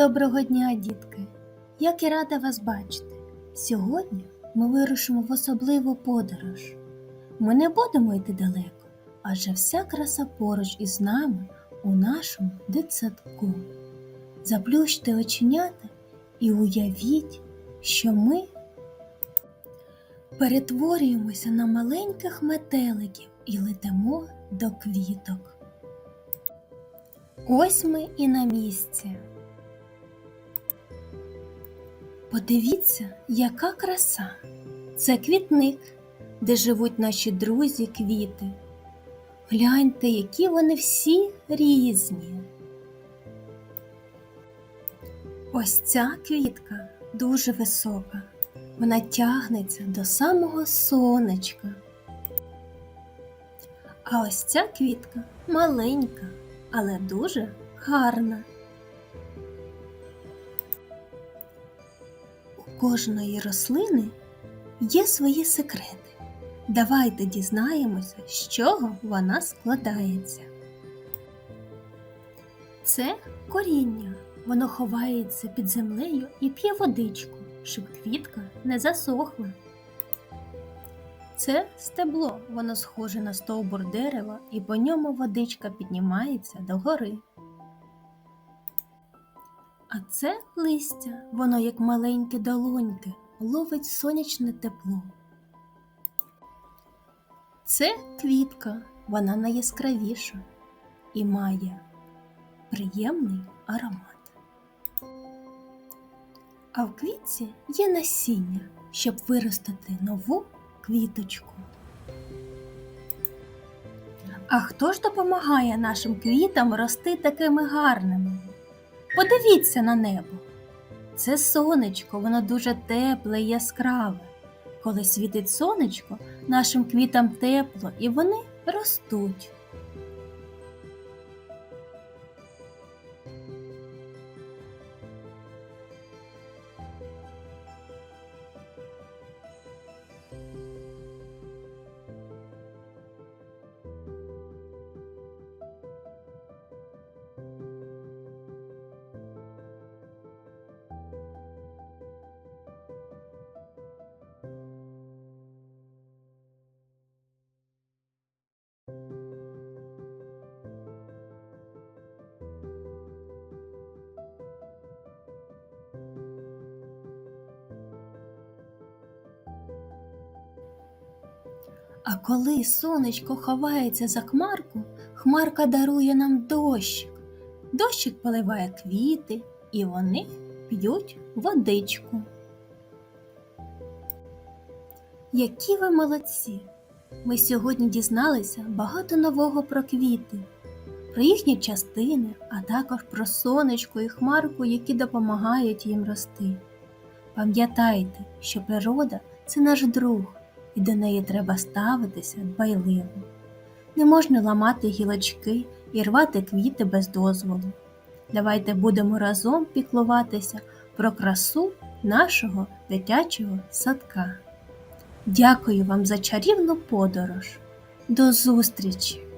Доброго дня, дітки! Як і рада вас бачити. Сьогодні ми вирушимо в особливу подорож. Ми не будемо йти далеко, адже вся краса поруч із нами у нашому дитсадку. Заплющте оченята і уявіть, що ми перетворюємося на маленьких метеликів і летимо до квіток. Ось ми і на місці. Подивіться, яка краса! Це квітник, де живуть наші друзі квіти. Гляньте, які вони всі різні. Ось ця квітка дуже висока. Вона тягнеться до самого сонечка. А ось ця квітка маленька, але дуже гарна. Кожної рослини є свої секрети. Давайте дізнаємося, з чого вона складається. Це коріння. Воно ховається під землею і п'є водичку, щоб квітка не засохла. Це стебло, воно схоже на стовбур дерева, і по ньому водичка піднімається догори. А це листя, воно як маленькі долоньки, ловить сонячне тепло. Це квітка, вона найяскравіша і має приємний аромат. А в квітці є насіння, щоб виростити нову квіточку. А хто ж допомагає нашим квітам рости такими гарними? Подивіться на небо. Це сонечко, воно дуже тепле і яскраве. Коли світить сонечко, нашим квітам тепло і вони ростуть. А коли сонечко ховається за хмарку, хмарка дарує нам дощик. Дощик поливає квіти, і вони п'ють водичку. Які ви молодці! Ми сьогодні дізналися багато нового про квіти, про їхні частини, а також про сонечко і хмарку, які допомагають їм рости. Пам'ятайте, що природа це наш друг і до неї треба ставитися дбайливо. Не можна ламати гілочки і рвати квіти без дозволу. Давайте будемо разом піклуватися про красу нашого дитячого садка. Дякую вам за чарівну подорож. До зустрічі!